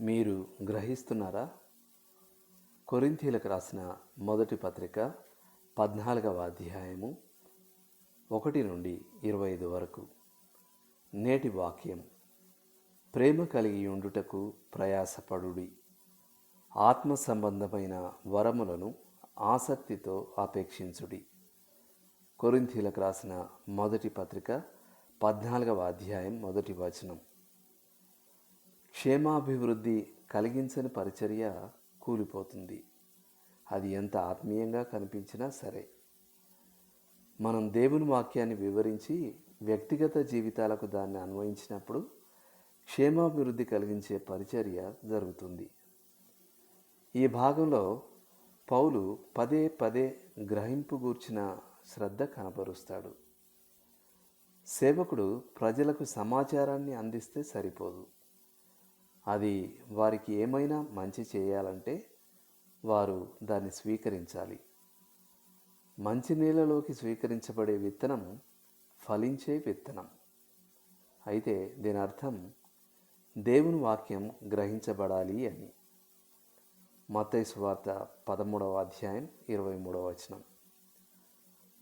మీరు గ్రహిస్తున్నారా? కొరింథీలకు రాసిన మొదటి పత్రిక పద్నాలుగవ అధ్యాయము ఒకటి నుండి ఇరవై ఐదు వరకు. నేటి వాక్యం. ప్రేమ కలిగి ఉండుటకు ప్రయాసపడుడి. ఆత్మ సంబంధమైన వరములను ఆసక్తితో అపేక్షించుడి. కొరింథీలకు రాసిన మొదటి పత్రిక పద్నాలుగవ అధ్యాయం మొదటి వచనం. క్షేమాభివృద్ధి కలిగించని పరిచర్య కూలిపోతుంది. అది ఎంత ఆత్మీయంగా కనిపించినా సరే. మనం దేవుని వాక్యాన్ని వివరించి వ్యక్తిగత జీవితాలకు దాన్ని అన్వయించినప్పుడు క్షేమాభివృద్ధి కలిగించే పరిచర్య జరుగుతుంది. ఈ భాగంలో పౌలు పదే పదే గ్రహింపు గూర్చిన శ్రద్ధ కనబరుస్తాడు. సేవకుడు ప్రజలకు సమాచారాన్ని అందిస్తే సరిపోదు. అది వారికి ఏమైనా మంచి చేయాలంటే వారు దాన్ని స్వీకరించాలి. మంచి నీళ్ళలోకి స్వీకరించబడే విత్తనం ఫలించే విత్తనం. అయితే దీని అర్థం దేవుని వాక్యం గ్రహించబడాలి అని. మతేసు వార్త పదమూడవ అధ్యాయం ఇరవై మూడవ వచనం.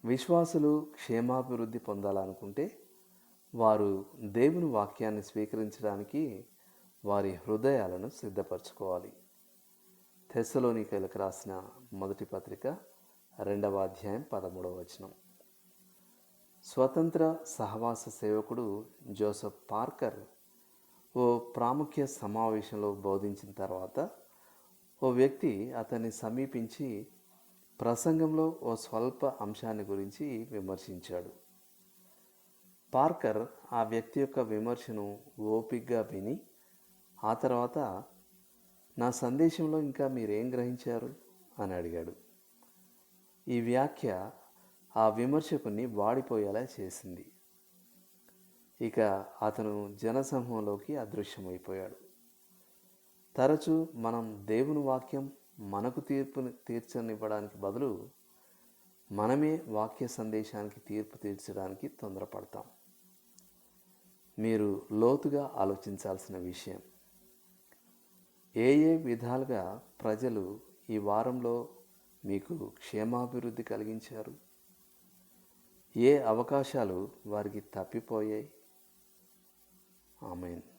విశ్వాసులు క్షేమాభివృద్ధి పొందాలనుకుంటే వారు దేవుని వాక్యాన్ని స్వీకరించడానికి వారి హృదయాలను సిద్ధపరచుకోవాలి. తెస్సలోనికలకు రాసిన మొదటి పత్రిక రెండవ అధ్యాయం పదమూడవ వచనం. స్వతంత్ర సహవాస సేవకుడు జోసెఫ్ పార్కర్ ఓ ప్రాముఖ్య సమావేశంలో బోధించిన తర్వాత ఓ వ్యక్తి అతన్ని సమీపించి ప్రసంగంలో ఓ స్వల్ప అంశాన్ని గురించి విమర్శించాడు. పార్కర్ ఆ వ్యక్తి యొక్క విమర్శను ఓపిగ్గా విని ఆ తర్వాత నా సందేశంలో ఇంకా మీరేం గ్రహించారు? అని అడిగాడు. ఈ వ్యాఖ్య ఆ విమర్శకుని వాడిపోయేలా చేసింది. ఇక అతను జనసమూహంలోకి అదృశ్యమైపోయాడు. తరచూ మనం దేవుని వాక్యం మనకు తీర్పుని తీర్చనివ్వడానికి బదులు మనమే వాక్య సందేశానికి తీర్పు తీర్చడానికి తొందరపడతాం. మీరు లోతుగా ఆలోచించాల్సిన విషయం ఏ ఏ విధాలుగా ప్రజలు ఈ వారంలో మీకు క్షేమాభివృద్ధి కలిగించారు? ఏ అవకాశాలు వారికి తప్పిపోయాయి? ఆమెను.